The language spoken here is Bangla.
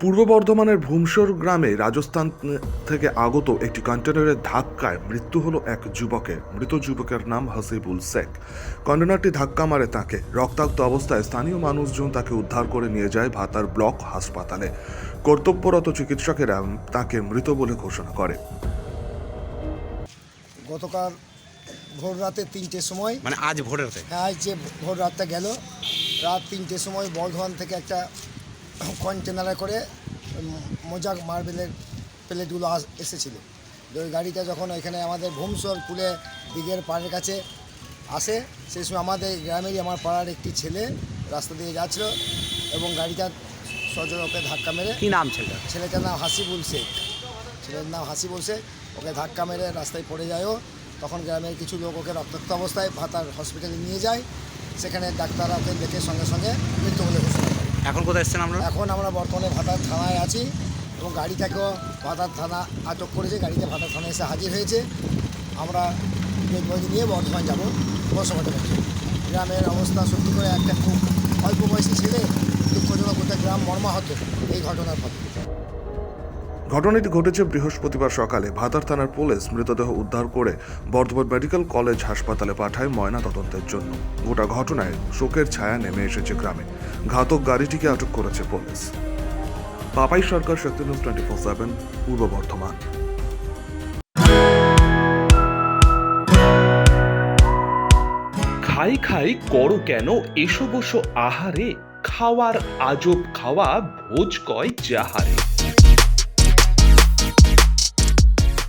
পূর্ব বর্ধমানের ভূমসর গ্রামে রাজস্থান থেকে আগত একটি কন্টেনারের ধাক্কায় মৃত্যু হলো এক যুবকের। মৃত যুবকের নাম হাসিবুল শেখ। কন্টেনারটি ধাক্কা মারে তাকে। রক্তাক্ত অবস্থায় স্থানীয় মানুষজন তাকে উদ্ধার করে নিয়ে যায় ভাতার ব্লক হাসপাতালে। কর্তব্যরত চিকিৎসকেরা তাকে মৃত বলে ঘোষণা করে। গতকাল ভোর রাতে তিনটের সময় মানে আজ ভোরেরতে হ্যাঁ আজ যে ভোর রাতটা গেল রাত তিনটের সময় বর্ধমান থেকে একটা কন্টেনারে করে মোজাক মার্বেলের প্লেটগুলো আস- এসেছিল। তো ওই গাড়িটা যখন এখানে আমাদের ভূমসর কুলে দিঘের পাড়ের কাছে আসে সেই সময় আমাদের গ্রামেরই আমার পাড়ার একটি ছেলে রাস্তা দিয়ে যাচ্ছিল এবং গাড়িটা সজোর ওকে ধাক্কা মেরে কি নাম ছেলেটা ছেলেটার নাম হাসিবুল শেখ। ছেলের নাম হাসিবুল শেখ ওকে ধাক্কা মেরে রাস্তায় পড়ে যায়ও। তখন গ্রামের কিছু লোক ওকে রক্তাক্ত অবস্থায় ভাতার হসপিটালে নিয়ে যায়। সেখানে ডাক্তাররা ওকে দেখে সঙ্গে সঙ্গে মৃত্যু এখন কোথায় এসছেন আমরা এখন আমরা বর্তমানে ভাতার থানায় আছি এবং গাড়িটাকেও ভাতার থানা আটক করেছে। গাড়িতে ভাতার থানায় এসে হাজির হয়েছে। আমরা ডেডবডি নিয়ে বর্ধমান যাব। করছি গ্রামের অবস্থা সত্যি করে একটা খুব অল্প বয়সী ছেলে দুঃখজনক গোটা গ্রাম মর্মাহত এই ঘটনার ফলে। ঘটনাটি ঘটেছে বৃহস্পতিবার সকালে। ভাতার থানার পুলিশ মৃতদেহ উদ্ধার করে বর্ধমান মেডিকেল কলেজ হাসপাতালে পাঠায় ময়না তদন্তের জন্য। গোটা ঘটনায় শোকের ছায়া নেমে এসেছে গ্রামে। ঘাতক গাড়িটিকে আটক করেছে police. Papai Sarkar, Shakti news twenty four seven, Purba Bardhaman. খাই খাই করো কেন? এসো বসো আহারে। খাওয়ার আজব খাওয়া, ভোজ কয় যাহারে।